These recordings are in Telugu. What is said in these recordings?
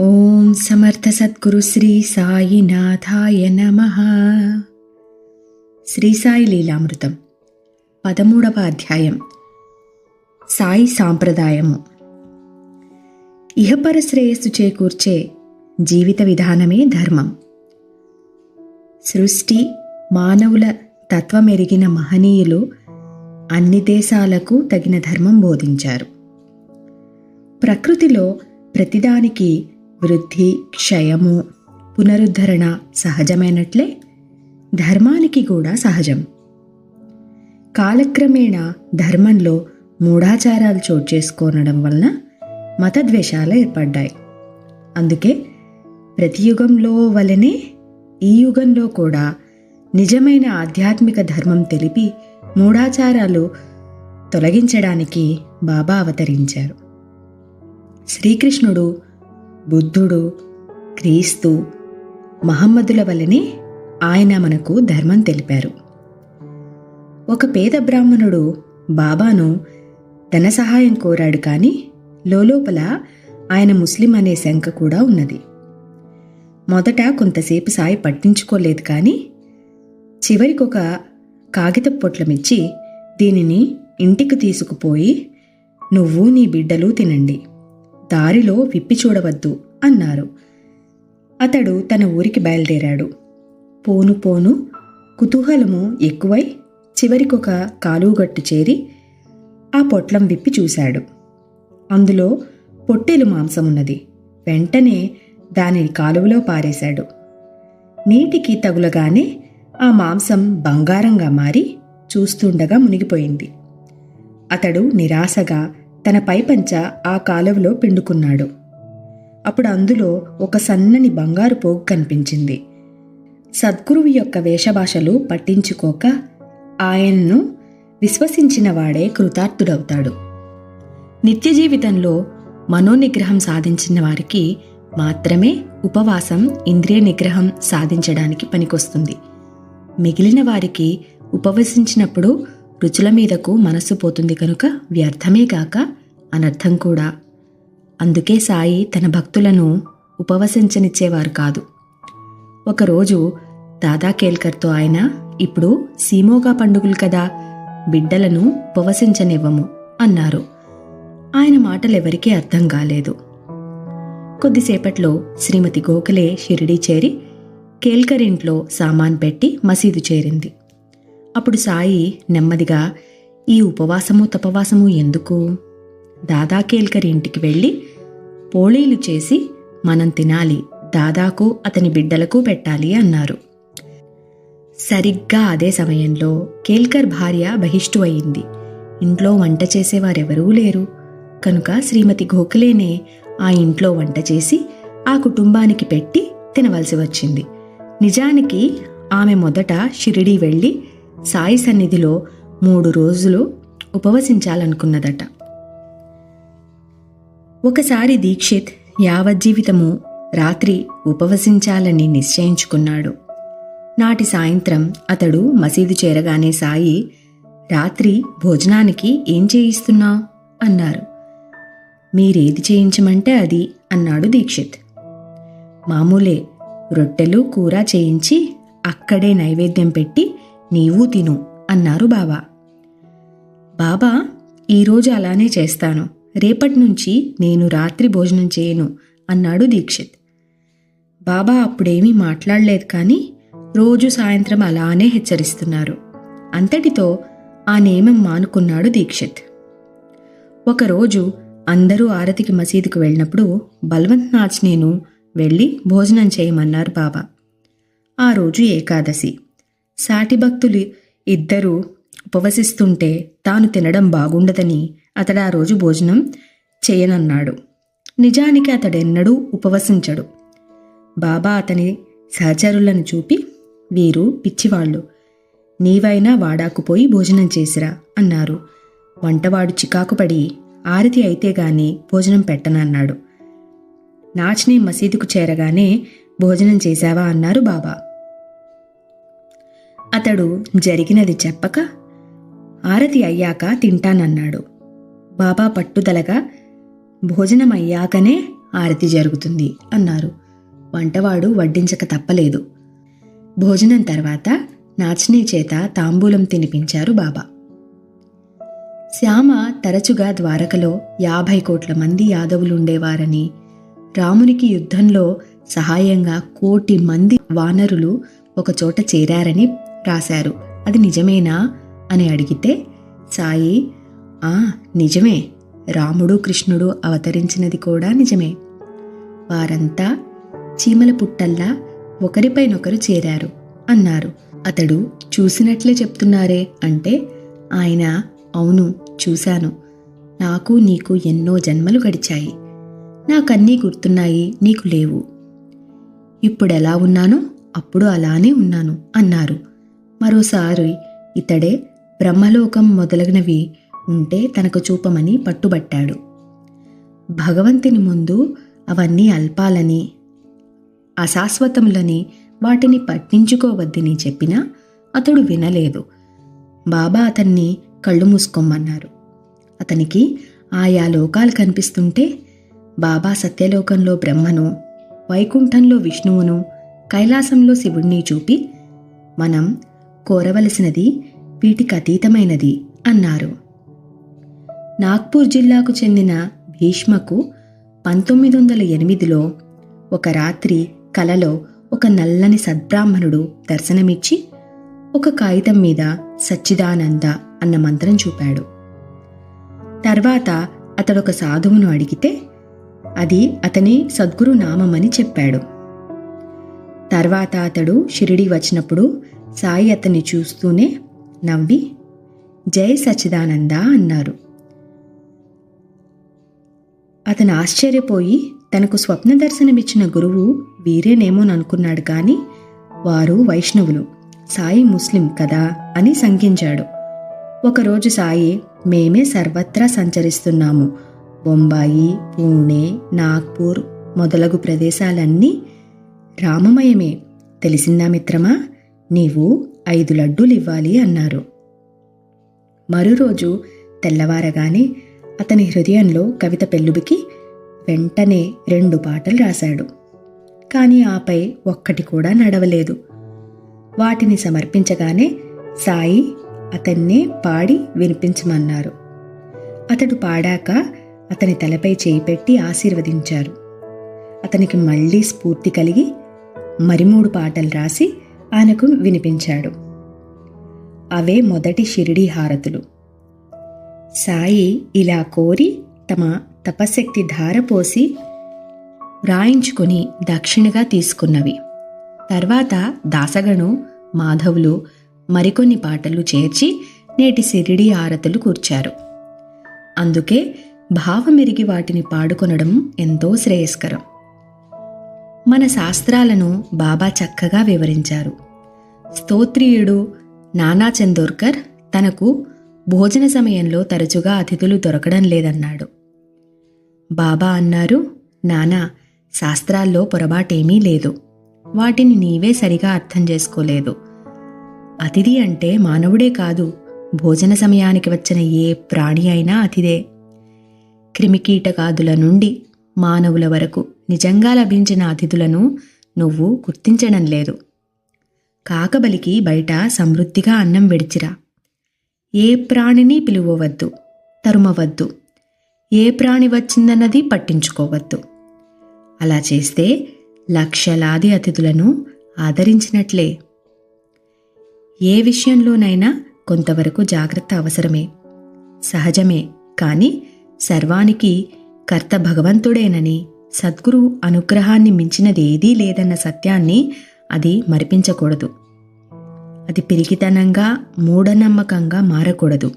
ఓం సమర్థ సద్గురు శ్రీ సాయినాథాయ నమ. శ్రీ సాయి లీలామృతం పదమూడవ అధ్యాయం సాయి సాంప్రదాయము. ఇహపర శ్రేయస్సు చేకూర్చే జీవిత విధానమే ధర్మం. సృష్టి మానవుల తత్వమెరిగిన మహనీయులు అన్ని దేశాలకు తగిన ధర్మం బోధించారు. ప్రకృతిలో ప్రతిదానికి వృద్ధి క్షయము పునరుద్ధరణ సహజమైనట్లే ధర్మానికి కూడా సహజం. కాలక్రమేణా ధర్మంలో మూఢాచారాలు చోటు చేసుకోనడం వలన మతద్వేషాలు ఏర్పడ్డాయి. అందుకే ప్రతి యుగంలో వలనే ఈ యుగంలో కూడా నిజమైన ఆధ్యాత్మిక ధర్మం తెలిపి మూఢాచారాలు తొలగించడానికి బాబా అవతరించారు. శ్రీకృష్ణుడు బుద్ధుడు క్రీస్తు మహమ్మదుల వల్లనే ఆయన మనకు ధర్మం తెలిపారు. ఒక పేద బ్రాహ్మణుడు బాబాను ధన సహాయం కోరాడు కానీ లోపల ఆయన ముస్లిం అనే శంక కూడా ఉన్నది. మొదట కొంతసేపు సాయి పట్టించుకోలేదు కానీ చివరికొక కాగిత పొట్లమిచ్చి దీనిని ఇంటికి తీసుకుపోయి నువ్వు నీ బిడ్డలు తినండి. దారిలో విప్పి చూడవద్దు అన్నారు. అతడు తన ఊరికి బయలుదేరాడు. పోను పోను కుతూహలము ఎక్కువై చివరికొక కాలువగట్టు చేరి ఆ పొట్లం విప్పి చూశాడు. అందులో పొట్టేలు మాంసం ఉన్నది వెంటనే దానిని కాలువలో పారేశాడు. నీటికి తగులగానే ఆ మాంసం బంగారంగా మారి చూస్తుండగా మునిగిపోయింది. అతడు నిరాశగా తన పైపంచ ఆ కాలువలో పిండుకున్నాడు. అప్పుడు అందులో ఒక సన్నని బంగారు పోగు కనిపించింది. సద్గురువు యొక్క వేషభాషలు పట్టించుకోక ఆయన్ను విశ్వసించిన వాడే కృతార్థుడవుతాడు. నిత్య జీవితంలో మనోనిగ్రహం సాధించిన వారికి మాత్రమే ఉపవాసం ఇంద్రియ నిగ్రహం సాధించడానికి పనికొస్తుంది. మిగిలిన వారికి ఉపవసించినప్పుడు రుచుల మీదకు మనస్సు పోతుంది కనుక వ్యర్థమే కాక అనర్థం కూడా. అందుకే సాయి తన భక్తులను ఉపవసించనిచ్చేవారు కాదు. ఒకరోజు దాదా కేల్కర్తో ఆయన ఇప్పుడు సీమోగా పండుగలు కదా బిడ్డలను ఉపవసించనివ్వము అన్నారు. ఆయన మాటలెవరికీ అర్థం కాలేదు. కొద్దిసేపట్లో శ్రీమతి గోఖలే షిరిడీ చేరి కేల్కరింట్లో సామాన్ పెట్టి మసీదు చేరింది. అప్పుడు సాయి నెమ్మదిగా ఈ ఉపవాసము తపవాసము ఎందుకు? దాదా కేల్కర్ ఇంటికి వెళ్ళి పోళీలు చేసి మనం తినాలి. దాదాకు అతని బిడ్డలకు పెట్టాలి అన్నారు. సరిగ్గా అదే సమయంలో కేల్కర్ భార్య బహిష్టు అయింది. ఇంట్లో వంట చేసేవారెవరూ లేరు. కనుక శ్రీమతి గోఖలేనే ఆ ఇంట్లో వంట చేసి ఆ కుటుంబానికి పెట్టి తినవలసి వచ్చింది. నిజానికి ఆమె మొదట షిరిడీ వెళ్ళి సాయి సన్నిధిలో మూడు రోజులు ఉపవసించాలనుకున్నదట. ఒకసారి దీక్షిత్ యావజ్జీవితము రాత్రి ఉపవసించాలని నిశ్చయించుకున్నాడు. నాటి సాయంత్రం అతడు మసీదు చేరగానే సాయి రాత్రి భోజనానికి ఏం చేయిస్తున్నావు అన్నారు. మీరేది చేయించమంటే అది అన్నాడు దీక్షిత్. మామూలే రొట్టెలు కూర చేయించి అక్కడే నైవేద్యం పెట్టి నీవు తిను అన్నారు బాబా బాబా ఈరోజు అలానే చేస్తాను. రేపటి నుంచి నేను రాత్రి భోజనం చేయను అన్నాడు దీక్షిత్. బాబా అప్పుడేమీ మాట్లాడలేదు కానీ రోజు సాయంత్రం అలానే హెచ్చరిస్తున్నారు. అంతటితో ఆ నియమం మానుకున్నాడు దీక్షిత్. ఒకరోజు అందరూ ఆరతికి మసీదుకు వెళ్ళినప్పుడు బల్వంత్ నాచ్ నేను వెళ్ళి భోజనం చేయమన్నారు బాబా. ఆ రోజు ఏకాదశి. సాటి భక్తులు ఇద్దరూ ఉపవసిస్తుంటే తాను తినడం బాగుండదని అతడు ఆ రోజు భోజనం చేయనన్నాడు. నిజానికి అతడెన్నడూ ఉపవసించడు. బాబా అతని సహచరులను చూపి వీరు పిచ్చివాళ్ళు నీవైనా వాడాకుపోయి భోజనం చేసిరా అన్నారు. వంటవాడు చికాకుపడి ఆరతి అయితే గాని భోజనం పెట్టనన్నాడు నాచ్ని మసీదుకు చేరగానే భోజనం చేశావా అన్నారు బాబా. అతడు జరిగినది చెప్పక ఆరతి అయ్యాక తింటానన్నాడు. బాబా పట్టుదలగా భోజనం అయ్యాకనే ఆరతి జరుగుతుంది అన్నారు. వంటవాడు వడ్డించక తప్పలేదు. భోజనం తర్వాత నాచనీ చేత తాంబూలం తినిపించారు బాబా. శ్యామ తరచుగా ద్వారకలో యాభై కోట్ల మంది యాదవులుండేవారని రామునికి యుద్ధంలో సహాయంగా కోటి మంది వానరులు ఒకచోట చేరారని రాశారు. అది నిజమేనా? అని అడిగితే సాయి ఆ నిజమే. రాముడు కృష్ణుడు అవతరించినది కూడా నిజమే. వారంతా చీమల పుట్టల్లా ఒకరిపైనొకరు చేరారు అన్నారు. అతడు చూసినట్లే చెప్తున్నారే అంటే ఆయన అవును చూశాను. నాకు నీకు ఎన్నో జన్మలు గడిచాయి. నాకన్నీ గుర్తున్నాయి నీకు లేవు. ఇప్పుడెలా ఉన్నానో? అప్పుడు అలానే ఉన్నాను అన్నారు. మరోసారి ఇతడే బ్రహ్మలోకం మొదలగునవి ఉంటే తనకు చూపమని పట్టుబట్టాడు. భగవంతుని ముందు అవన్నీ అల్పాలని అశాశ్వతములని వాటిని పట్టించుకోవద్దని చెప్పినా అతడు వినలేదు. బాబా అతన్ని కళ్ళు మూసుకోమన్నారు. అతనికి ఆయా లోకాలు కనిపిస్తుంటే బాబా సత్యలోకంలో బ్రహ్మను వైకుంఠంలో విష్ణువును కైలాసంలో శివుణ్ణి చూపి మనం కోరవలసినది వీటికి అతీతమైనది అన్నారు. నాగ్పూర్ జిల్లాకు చెందిన భీష్మకు పంతొమ్మిది వందల ఎనిమిదిలో ఒక రాత్రి కలలో ఒక నల్లని సద్బ్రాహ్మణుడు దర్శనమిచ్చి ఒక కాగితం మీద సచ్చిదానంద అన్న మంత్రం చూపాడు. తర్వాత అతడొక సాధువును అడిగితే అది అతని సద్గురు నామమని చెప్పాడు. తర్వాత అతడు షిరిడి వచ్చినప్పుడు సాయి అతన్ని చూస్తూనే నవ్వి జై సచిదానంద అన్నారు. అతను ఆశ్చర్యపోయి తనకు స్వప్న దర్శనమిచ్చిన గురువు వీరేనేమోననుకున్నాడు కానీ వారు వైష్ణవులు. సాయి ముస్లిం కదా అని శంకించాడు ఒకరోజు సాయి మేమే సర్వత్రా సంచరిస్తున్నాము. బొంబాయి పూణే నాగ్పూర్ మొదలగు ప్రదేశాలన్నీ రామమయమే. తెలిసిందా మిత్రమా? నీవు ఐదు లడ్డూలు ఇవ్వాలి అన్నారు. మరురోజు తెల్లవారగానే అతని హృదయంలో కవిత పెళ్ళుబికి వెంటనే రెండు పాటలు రాశాడు. కానీ ఆపై ఒక్కటి కూడా నడవలేదు. వాటిని సమర్పించగానే సాయి అతన్నే పాడి వినిపించమన్నారు. అతడు పాడాక అతని తలపై చేయి పెట్టి ఆశీర్వదించారు. అతనికి మళ్ళీ స్ఫూర్తి కలిగి మరి మూడు పాటలు రాసి ఆయనకు వినిపించాడు. అవే మొదటి షిరిడి హారతులు. సాయి ఇలా కోరి తమ తపశక్తి ధారపోసి వ్రాయించుకొని దక్షిణగా తీసుకున్నవి. తర్వాత దాసగను మాధవులు మరికొన్ని పాటలు చేర్చి నేటి సిరిడి ఆరతులు కూర్చారు. అందుకే భావమెరిగి వాటిని పాడుకొనడం ఎంతో శ్రేయస్కరం. మన శాస్త్రాలను బాబా చక్కగా వివరించారు. స్తోత్రియుడు నానా చందోర్కర్ తనకు భోజన సమయంలో తరచుగా అతిథులు దొరకడం లేదన్నాడు. బాబా అన్నారు నానా శాస్త్రాల్లో పొరపాటేమీ లేదు. వాటిని నీవే సరిగా అర్థం చేసుకోలేదు. అతిథి అంటే మానవుడే కాదు. భోజన సమయానికి వచ్చిన ఏ ప్రాణి అయినా అతిథే. క్రిమికీటకాదుల నుండి మానవుల వరకు నిజంగా లభించిన అతిథులను నువ్వు గుర్తించడం లేదు. కాకబలికి బయట సమృద్ధిగా అన్నం విడిచిరా. ఏ ప్రాణిని పిలువవద్దు తరుమవద్దు. ఏ ప్రాణి వచ్చిందన్నది పట్టించుకోవద్దు. అలా చేస్తే లక్షలాది అతిథులను ఆదరించినట్లే. ఏ విషయంలోనైనా కొంతవరకు జాగ్రత్త అవసరమే. సహజమే కానీ సర్వానికి కర్త భగవంతుడేనని సద్గురు అనుగ్రహాన్ని మించినదేదీ లేదన్న సత్యాన్ని అది మరిపించకూడదు. అది పిరికితనంగా మూఢనమ్మకంగా మారకూడదు.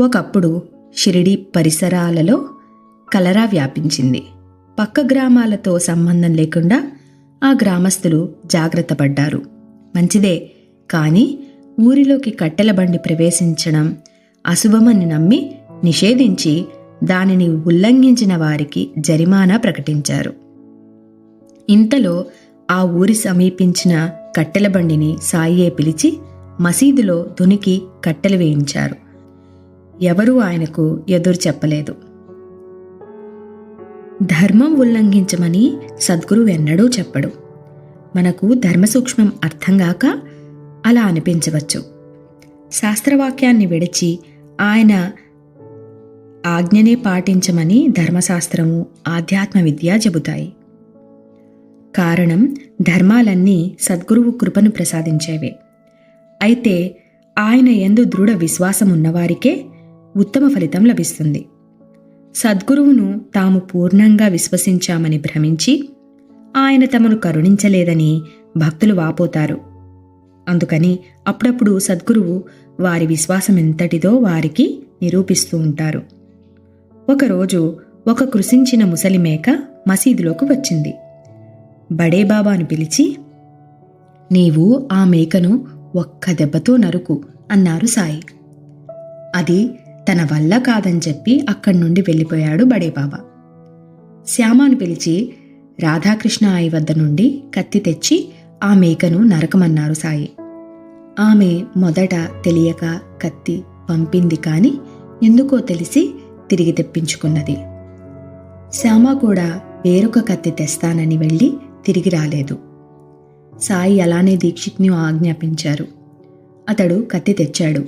ఒకప్పుడు షిరిడి పరిసరాలలో కలరా వ్యాపించింది. పక్క గ్రామాలతో సంబంధం లేకుండా ఆ గ్రామస్తులు జాగ్రత్త పడ్డారు. మంచిదే కానీ ఊరిలోకి కట్టెల బండి ప్రవేశించడం అశుభమని నమ్మి నిషేధించి దానిని ఉల్లంఘించిన వారికి జరిమానా ప్రకటించారు. ఇంతలో ఆ ఊరి సమీపించిన కట్టెల బండిని సాయియే పిలిచి మసీదులో దునికి కట్టెలు వేయించారు. ఎవరూ ఆయనకు ఎదురు చెప్పలేదు. ధర్మం ఉల్లంఘించమని సద్గురువు ఎన్నడూ చెప్పడు. మనకు ధర్మ సూక్ష్మం అర్థం కాక అలా అనిపించవచ్చు. శాస్త్రవాక్యాన్ని విడిచి ఆయన ఆజ్ఞనే పాటించమని ధర్మశాస్త్రము ఆధ్యాత్మ విద్య చెబుతాయి. కారణం ధర్మాలన్నీ సద్గురువు కృపను ప్రసాదించేవే. అయితే ఆయన ఎందు దృఢ విశ్వాసం ఉన్నవారికే ఉత్తమ ఫలితం లభిస్తుంది. సద్గురువును తాము పూర్ణంగా విశ్వసించామని భ్రమించి ఆయన తమను కరుణించలేదని భక్తులు వాపోతారు. అందుకని అప్పుడప్పుడు సద్గురువు వారి విశ్వాసం ఎంతటిదో వారికి నిరూపిస్తూ ఉంటారు. ఒకరోజు ఒక కృషించిన ముసలి మేక మసీదులోకి వచ్చింది. బడేబాబాను పిలిచి నీవు ఆ మేకను ఒక్క దెబ్బతో నరుకు అన్నారు సాయి. అది తన వల్ల కాదని చెప్పి అక్కడి నుండి వెళ్ళిపోయాడు బడేబాబా శ్యామాను పిలిచి రాధాకృష్ణ ఆయి వద్ద నుండి కత్తి తెచ్చి ఆ మేకను నరకమన్నారు సాయి. ఆమె మొదట తెలియక కత్తి పంపింది కానీ ఎందుకో తెలిసి తిరిగి తెప్పించుకున్నది. శ్యామ కూడా వేరొక కత్తి తెస్తానని వెళ్ళి తిరిగి రాలేదు. సాయి అలానే దీక్షిత్ని ఆజ్ఞాపించారు. అతడు కత్తి తెచ్చాడు.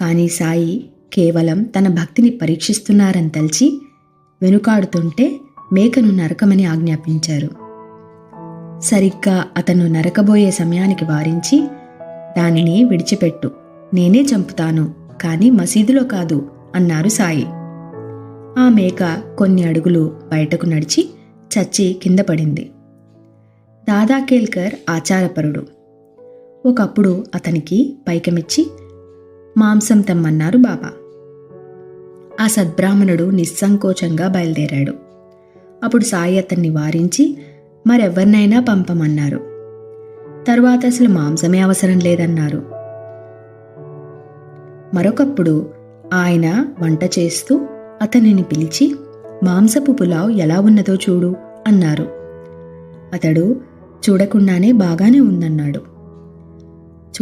కానీ సాయి కేవలం తన భక్తిని పరీక్షిస్తున్నారని తలిచి వెనుకాడుతుంటే మేకను నరకమని ఆజ్ఞాపించారు. సరిగ్గా అతను నరకబోయే సమయానికి వారించి దానిని విడిచిపెట్టు నేనే చంపుతాను కానీ మసీదులో కాదు అన్నారు సాయి. ఆ మేక కొన్ని అడుగులు బయటకు నడిచి చచ్చి కింద పడింది. దాదా కేల్కర్ ఆచారపరుడు. ఒకప్పుడు అతనికి పైకమిచ్చి మాంసం తెమ్మన్నారు బాబా. ఆ సద్బ్రాహ్మణుడు నిస్సంకోచంగా బయలుదేరాడు. అప్పుడు సాయి అతన్ని వారించి మరెవరినైనా పంపమన్నారు. తరువాత అసలు మాంసమే అవసరం లేదన్నారు. మరొకప్పుడు ఆయన వంట చేస్తూ అతనిని పిలిచి మాంసపు పులావ్ ఎలా ఉన్నదో చూడు అన్నారు. అతడు చూడకుండానే బాగానే ఉందన్నాడు.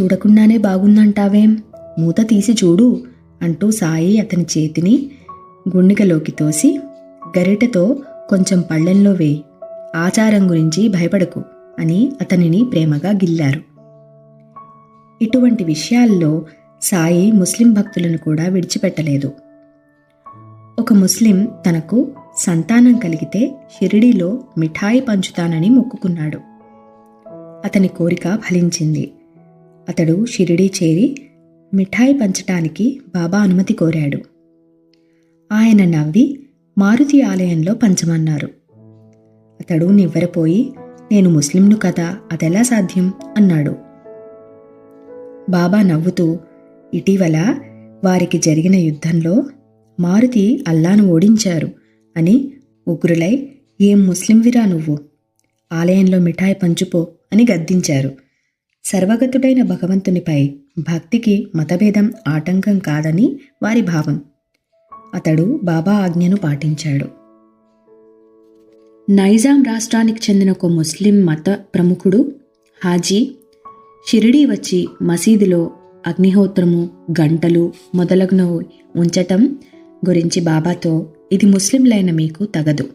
చూడకుండానే బాగుందంటావేం? మూత తీసి చూడు అంటూ సాయి అతని చేతిని గుండికలోకి తోసి గరిటెతో కొంచెం పళ్ళెంలో వేయి. ఆచారం గురించి భయపడకు అని అతనిని ప్రేమగా గిల్లారు. ఇటువంటి విషయాల్లో సాయి ముస్లిం భక్తులను కూడా విడిచిపెట్టలేదు. ఒక ముస్లిం తనకు సంతానం కలిగితే షిరిడీలో మిఠాయి పంచుతానని మొక్కుకున్నాడు. అతని కోరిక ఫలించింది. అతడు షిరిడీ చేరి మిఠాయి పంచటానికి బాబా అనుమతి కోరాడు. ఆయన నవ్వి మారుతి ఆలయంలో పంచమన్నారు. అతడు నివ్వెరపోయి నేను ముస్లింను కదా అదెలా సాధ్యం? అన్నాడు. బాబా నవ్వుతూ ఇటీవల వారికి జరిగిన యుద్ధంలో మారుతి అల్లాను ఓడించారు అని ఉగ్రులై ఏం ముస్లింవిరా నువ్వు? ఆలయంలో మిఠాయి పంచుపో అని గద్దించారు. సర్వగతుడైన భగవంతునిపై భక్తికి మతభేదం ఆటంకం కాదని వారి భావం. అతడు బాబా ఆజ్ఞను పాటించాడు. నైజాం రాష్ట్రానికి చెందిన ఒక ముస్లిం మత ప్రముఖుడు హాజీ షిరిడీ వచ్చి మసీదులో అగ్నిహోత్రము గంటలు మొదలగునవి ఉంచటం గురించి బాబాతో ఇది ముస్లింలైన మీకు తగదు.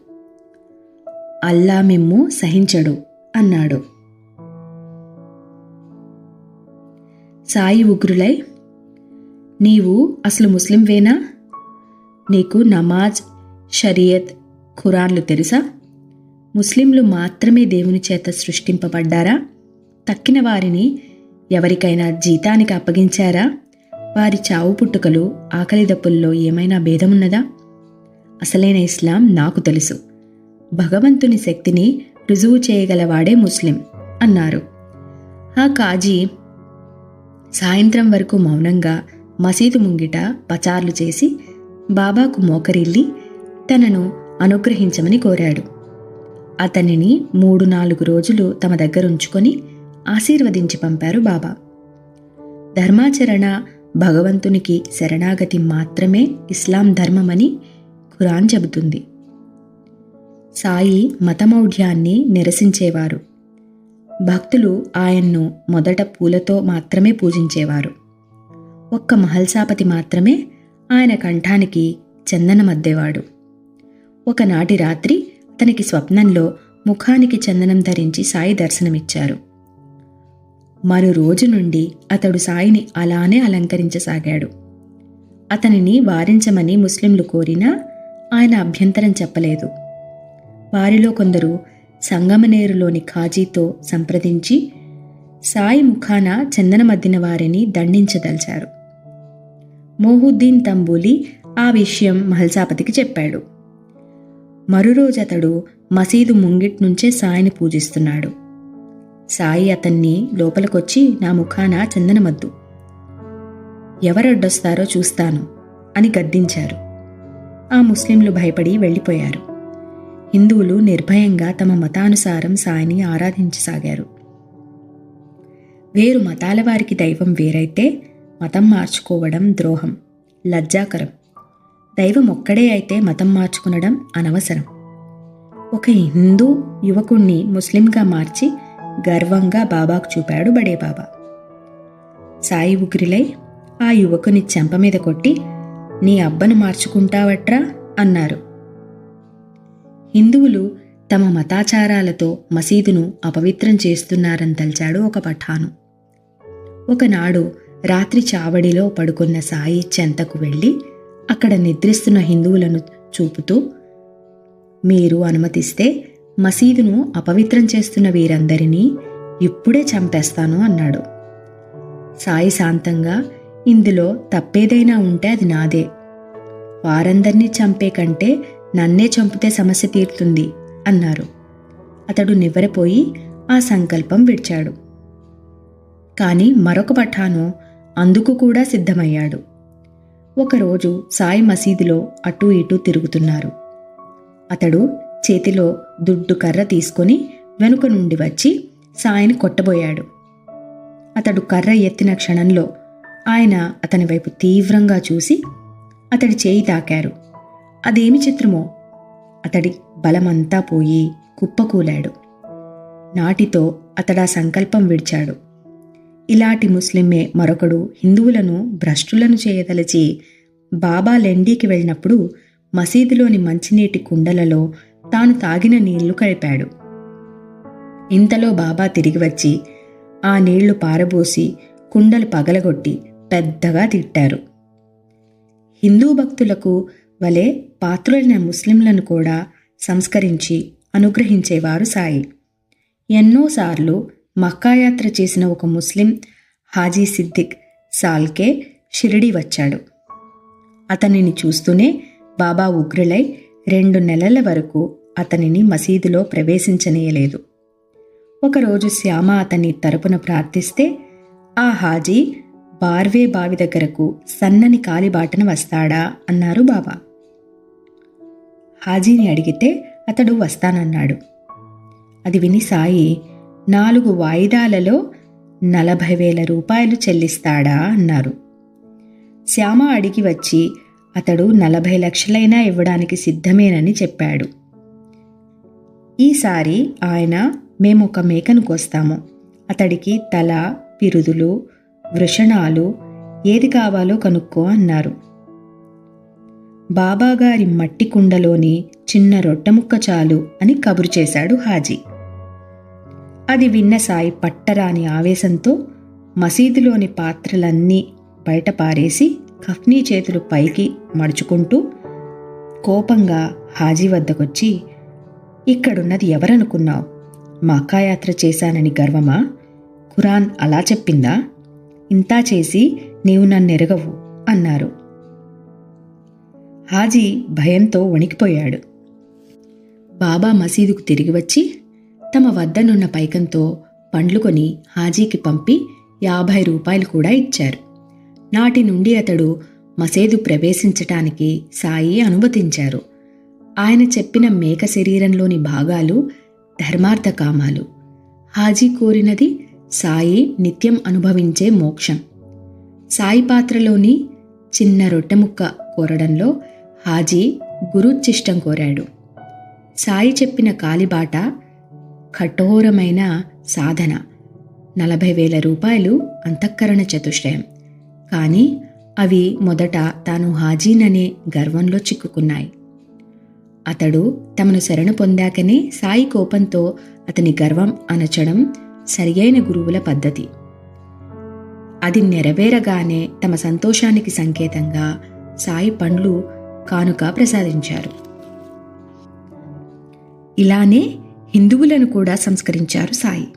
అల్లా మిమ్ము సహించడు అన్నాడు. సాయి ఉగ్రులై నీవు అసలు ముస్లింవేనా? నీకు నమాజ్ షరియత్ ఖురాన్లు తెలుసా? ముస్లింలు మాత్రమే దేవుని చేత సృష్టింపబడ్డారా? తక్కిన వారిని ఎవరికైనా జీతానికి అప్పగించారా? వారి చావు పుట్టుకలు ఆకలి దప్పుల్లో ఏమైనా భేదమున్నదా? అసలైన ఇస్లాం నాకు తెలుసు. భగవంతుని శక్తిని రుజువు చేయగలవాడే ముస్లిం అన్నారు. ఆ కాజీ సాయంత్రం వరకు మౌనంగా మసీదు ముంగిట పచార్లు చేసి బాబాకు మోకరిల్లి తనను అనుగ్రహించమని కోరాడు. అతనిని మూడు నాలుగు రోజులు తమ దగ్గర ఉంచుకొని ఆశీర్వదించి పంపారు బాబా. ధర్మాచరణ భగవంతునికి శరణాగతి మాత్రమే ఇస్లాం ధర్మమని ఖురాన్ చెబుతుంది. సాయి మతమౌఢ్యాన్ని నిరసించేవారు. భక్తులు ఆయన్ను మొదట పూలతో మాత్రమే పూజించేవారు. ఒక్క మహల్సాపతి మాత్రమే ఆయన కంఠానికి చందనమద్దేవాడు. ఒకనాటి రాత్రి అతనికి స్వప్నంలో ముఖానికి చందనం ధరించి సాయి దర్శనమిచ్చారు. మరు రోజు నుండి అతడు సాయిని అలానే అలంకరించసాగాడు. అతనిని వారించమని ముస్లింలు కోరినా ఆయన అభ్యంతరం చెప్పలేదు. వారిలో కొందరు సంగమనేరులోని ఖాజీతో సంప్రదించి సాయి ముఖాన చందనమద్దిన వారిని దండించదలిచారు. మోహుద్దీన్ తంబూలి ఆ విషయం మహల్సాపతికి చెప్పాడు. మరురోజు అతడు మసీదు ముంగిట్ నుంచే సాయిని పూజిస్తున్నాడు. సాయి అతన్ని లోపలికొచ్చి నా ముఖాన చందనమద్దు. ఎవరడ్డొస్తారో చూస్తాను అని గద్దించారు. ఆ ముస్లింలు భయపడి వెళ్ళిపోయారు. హిందువులు నిర్భయంగా తమ మతానుసారం సాయిని ఆరాధించసాగారు. వేరు మతాల వారికి దైవం వేరైతే మతం మార్చుకోవడం ద్రోహం లజ్జాకరం. దైవం ఒక్కడే అయితే మతం మార్చుకునడం అనవసరం. ఒక హిందూ యువకుణ్ణి ముస్లింగా మార్చి గర్వంగా బాబాకు చూపాడు బడే బాబా సాయి ఉగ్రిలై ఆ యువకుని చెంప మీద కొట్టి నీ అబ్బను మార్చుకుంటావట్రా? అన్నారు. హిందువులు తమ మతాచారాలతో మసీదును అపవిత్రం చేస్తున్నారని తలిచాడు ఒక పఠాను. ఒకనాడు రాత్రి చావడిలో పడుకున్న సాయి చెంతకు వెళ్ళి అక్కడ నిద్రిస్తున్న హిందువులను చూపుతూ మీరు అనుమతిస్తే మసీదును అపవిత్రం చేస్తున్న వీరందరినీ ఇప్పుడే చంపేస్తాను అన్నాడు. సాయి శాంతంగా ఇందులో తప్పేదైనా ఉంటే అది నాదే. వారందరినీ చంపే కంటే నన్నే చంపితే సమస్య తీరుతుంది అన్నారు. అతడు నివ్వరపోయి ఆ సంకల్పం విడిచాడు. కాని మరొక పఠాను అందుకు కూడా సిద్ధమయ్యాడు. ఒకరోజు సాయి మసీదులో అటూ ఇటూ తిరుగుతున్నారు. అతడు చేతిలో దుడ్డు కర్ర తీసుకొని వెనుక నుండి వచ్చి సాయిని కొట్టబోయాడు. అతడు కర్ర ఎత్తిన క్షణంలో ఆయన అతని వైపు తీవ్రంగా చూసి అతడి చేయి తాకారు. అదేమి చిత్రమో? అతడి బలమంతా పోయి కుప్పకూలాడు. నాటితో అతడా సంకల్పం విడిచాడు. ఇలాంటి ముస్లిమే మరొకడు హిందువులను భ్రష్టులను చేయదలచి బాబా లెండీకి వెళ్ళినప్పుడు మసీదులోని మంచినీటి కుండలలో తాను తాగిన నీళ్ళు కలిపాడు. ఇంతలో బాబా తిరిగి వచ్చి ఆ నీళ్ళు పారబోసి కుండలు పగలగొట్టి పెద్దగా తిట్టారు. హిందూ భక్తులకు వలె పాత్రులైన ముస్లింలను కూడా సంస్కరించి అనుగ్రహించేవారు సాయి. ఎన్నోసార్లు మక్కాయాత్ర చేసిన ఒక ముస్లిం హాజీ సిద్దిక్ సాల్కే షిరిడి వచ్చాడు. అతనిని చూస్తూనే బాబా ఉగ్రులై రెండు నెలల వరకు అతనిని మసీదులో ప్రవేశించనీయలేదు. ఒకరోజు శ్యామ అతని తరపున ప్రార్థిస్తే ఆ హాజీ బార్వే బావి దగ్గరకు సన్నని కాలిబాటన వస్తాడా అన్నారు బాబా హాజీని అడిగితే అతడు వస్తానన్నాడు. అది విని సాయి నాలుగు వాయిదాలలో నలభై వేల రూపాయలు చెల్లిస్తాడా అన్నారు. శ్యామ అడిగి వచ్చి అతడు నలభై లక్షలైనా ఇవ్వడానికి సిద్ధమేనని చెప్పాడు. ఈసారి ఆయన మేము ఒక మేకను కోస్తాము. అతడికి తల పిరుదులు వృషణాలు ఏది కావాలో కనుక్కో అన్నారు. బాబాగారి మట్టి కుండలోని చిన్న రొట్టెముక్క చాలు అని కబురు చేశాడు హాజీ. అది విన్న సాయి పట్టరాని ఆవేశంతో మసీదులోని పాత్రలన్నీ బయట పారేసి కఫ్నీ చేతులు పైకి మడుచుకుంటూ కోపంగా హాజీ వద్దకొచ్చి ఇక్కడున్నది ఎవరనుకున్నావు? మక్కాయాత్ర చేశానని గర్వమా? ఖురాన్ అలా చెప్పిందా? ఇంతా చేసి నీవు నన్నెరగవు అన్నారు. హాజీ భయంతో వణికిపోయాడు. బాబా మసీదుకు తిరిగి వచ్చి తమ వద్దనున్న పైకంతో పండ్లు కొని హాజీకి పంపి యాభై రూపాయలు కూడా ఇచ్చారు. నాటి నుండి అతడు మసేదు ప్రవేశించటానికి సాయి అనుమతించారు. ఆయన చెప్పిన మేక శరీరంలోని భాగాలు ధర్మార్థ కామాలు హాజీ కోరినది సాయి నిత్యం అనుభవించే మోక్షం. సాయి పాత్రలోని చిన్న రొట్టెముక్క కోరడంలో హాజీ గురుచిష్టం కోరాడు. సాయి చెప్పిన కాలిబాట కఠోరమైన సాధన. నలభై వేల రూపాయలు అంతఃకరణ చతుష్టయం. కానీ అవి మొదట తాను హాజీననే గర్వంలో చిక్కుకున్నాయి. అతడు తమను శరణు పొందాకనే సాయి కోపంతో అతని గర్వం అనచడం సరియైన గురువుల పద్ధతి. అది నెరవేరగానే తమ సంతోషానికి సంకేతంగా సాయి పండ్లు కానుక ప్రసాదించారు. ఇలానే హిందువులను కూడా సంస్కరించారు సాయి.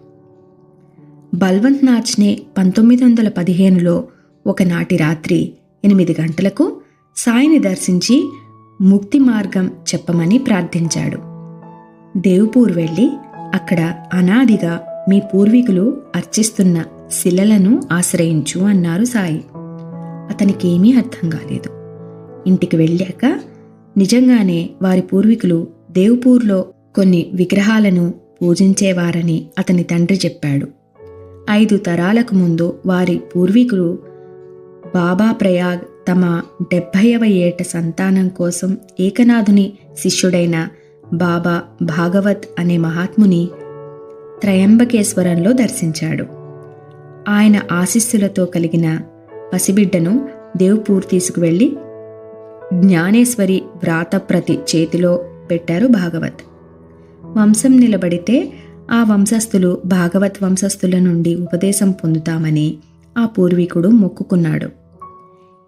బల్వంత్ నాచ్నే పంతొమ్మిది వందల పదిహేనులో ఒకనాటి రాత్రి ఎనిమిది గంటలకు సాయిని దర్శించి ముక్తి మార్గం చెప్పమని ప్రార్థించాడు. దేవుపూర్ వెళ్ళి అక్కడ అనాదిగా మీ పూర్వీకులు అర్చిస్తున్న శిలలను ఆశ్రయించు అన్నారు సాయి. అతనికేమీ అర్థం కాలేదు. ఇంటికి వెళ్ళాక నిజంగానే వారి పూర్వీకులు దేవుపూర్లో కొన్ని విగ్రహాలను పూజించేవారని అతని తండ్రి చెప్పాడు. ఐదు తరాలకు ముందు వారి పూర్వీకులు బాబా ప్రయాగ్ తమ డెబ్భైవ ఏట సంతానం కోసం ఏకనాథుని శిష్యుడైన బాబా భాగవత్ అనే మహాత్ముని త్రయంబకేశ్వరంలో దర్శించాడు. ఆయన ఆశీస్సులతో కలిగిన పసిబిడ్డను దేవుపూర్ తీసుకువెళ్ళి జ్ఞానేశ్వరి వ్రాతప్రతి చేతిలో పెట్టారు భాగవత్. వంశం నిలబడితే ఆ వంశస్థులు భాగవత్ వంశస్థుల నుండి ఉపదేశం పొందుతామని ఆ పూర్వీకుడు మొక్కుకున్నాడు.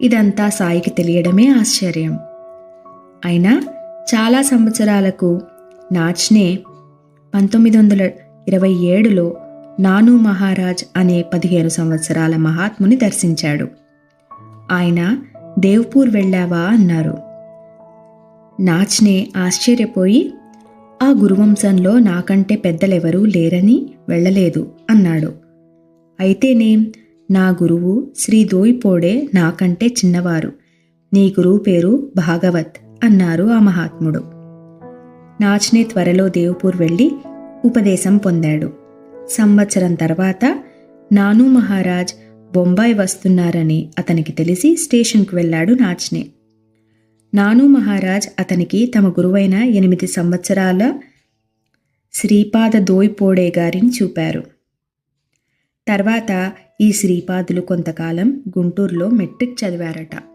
ఇదంతా సాయికి తెలియడమే ఆశ్చర్యం. అయినా చాలా సంవత్సరాలకు నాచ్నే పంతొమ్మిది వందల ఇరవై ఏడులో నాను మహారాజ్ అనే పదిహేను సంవత్సరాల మహాత్ముని దర్శించాడు. ఆయన దేవ్పూర్ వెళ్ళావా? అన్నారు. నాచ్నే ఆశ్చర్యపోయి ఆ గురువంశంలో నాకంటే పెద్దలెవరూ లేరని వెళ్ళలేదు అన్నాడు. అయితేనేం? నా గురువు శ్రీ దోయిపోడే నాకంటే చిన్నవారు. నీ గురువు పేరు భాగవత్ అన్నారు ఆ మహాత్ముడు. నాచ్నే త్వరలో దేవపూర్ వెళ్ళి ఉపదేశం పొందాడు. సంవత్సరం తర్వాత నాను మహారాజ్ బొంబాయి వస్తున్నారని అతనికి తెలిసి స్టేషన్కు వెళ్ళాడు నాచ్నే. నాను మహారాజ్ అతనికి తమ గురువైన ఎనిమిది సంవత్సరాల శ్రీపాద దోయిపోడే గారిని చూపారు. తర్వాత ఈ శ్రీపాదులు కొంతకాలం గుంటూరులో మెట్రిక్ చదివారట.